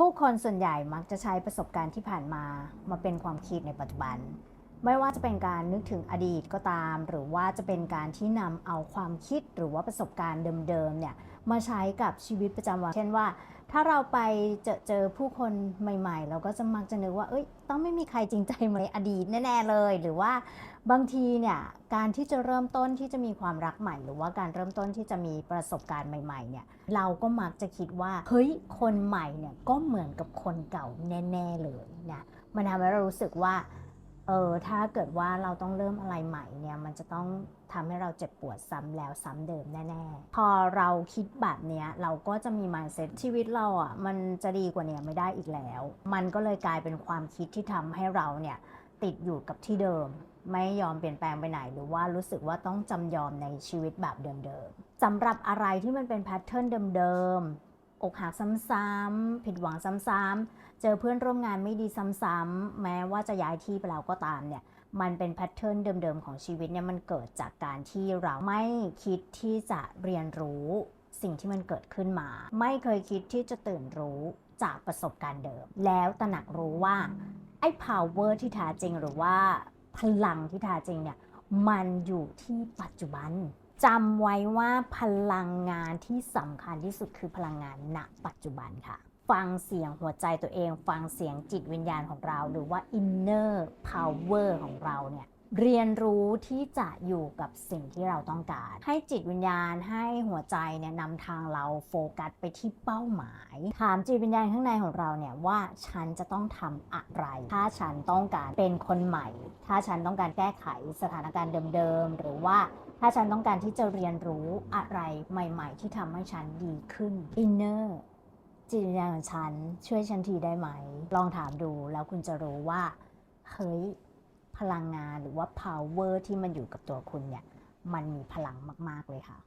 ผู้คนส่วนใหญ่มักจะใช้ประสบการณ์ที่ผ่านมามาเป็นความคิดในปัจจุบัน ไม่ว่าจะเป็นการนึกถึงอดีตก็ตาม หรือว่าจะเป็นการที่นำเอาความคิดหรือว่าประสบการณ์เดิมๆเนี่ยมาใช้กับชีวิตประจำวัน เช่นว่า ถ้าเราไปเจอเจอผู้คนใหม่ ๆ เราก็จะมักจะนึกว่า เอ้ย ต้องไม่มีใครจริงใจเหมือนในอดีตแน่ๆเลย หรือว่าบางทีเนี่ยการที่จะเริ่มต้นที่จะมีความรักใหม่ หรือว่าการเริ่มต้นที่จะมีประสบการณ์ใหม่ๆเนี่ยเราก็มักจะคิดว่าเฮ้ยคนใหม่เนี่ยก็เหมือนกับคนเก่าแน่ ๆเลยนะมันทำให้เรารู้สึกว่า เออถ้าเกิดว่าเราต้องเริ่มอะไรใหม่เนี่ยมันจะต้องทำให้เราเจ็บปวดซ้ำแล้วซ้ำเดิมแน่ ๆ พอเราคิดแบบเนี้ยเราก็จะมี mindset ชีวิตเราอะมันจะดีกว่าเนี้ยไม่ได้อีกแล้ว มันก็เลยกลายเป็นความคิดที่ทำให้เราเนี่ยติดอยู่กับที่เดิม ไม่ยอมเปลี่ยนแปลงไปไหน หรือว่ารู้สึกว่าต้องจำยอมในชีวิตแบบเดิมๆสำหรับอะไรที่มันเป็นแพทเทิร์นเดิม อกหักซ้ำๆผิดหวังซ้ำๆเจอเพื่อนร่วมงานไม่ดีซ้ำๆแม้ว่าจะย้ายที่ไปแล้วก็ตามเนี่ยมันเป็นแพทเทิร์นเดิมๆของชีวิตเนี่ยมันเกิดจากการที่เราไม่คิดที่จะเรียนรู้สิ่งที่มันเกิดขึ้นมา ไม่เคยคิดที่จะตื่นรู้จากประสบการณ์เดิม แล้วตระหนักรู้ว่าไอ้ power ที่แท้จริงหรือว่าพลังที่แท้จริงเนี่ยมันอยู่ที่ปัจจุบัน จำไว้ว่าพลังงานที่สำคัญที่สุดคือพลังงานณปัจจุบันค่ะ ฟังเสียงหัวใจตัวเอง ฟังเสียงจิตวิญญาณของเรา หรือว่า inner power ของเราเนี่ย เรียนรู้ที่จะอยู่กับสิ่งที่เราต้องการ ให้จิตวิญญาณให้หัวใจเนี่ยนำทางเราโฟกัสไปที่เป้าหมาย ถามจิตวิญญาณข้างในของเราเนี่ยว่าฉันจะต้องทำอะไร ถ้าฉันต้องการเป็นคนใหม่ ถ้าฉันต้องการแก้ไขสถานการณ์เดิมๆหรือว่าถ้าฉันต้องการที่จะเรียนรู้อะไรใหม่ๆ ที่ทำให้ฉันดีขึ้น inner จิตวิญญาณของฉันช่วยฉันทีได้ไหม ลองถามดูแล้วคุณจะรู้ว่าเฮ้ย พลังงานหรือว่า power ที่มันอยู่กับตัวคุณเนี่ย มันมีพลังมาก ๆ เลยค่ะ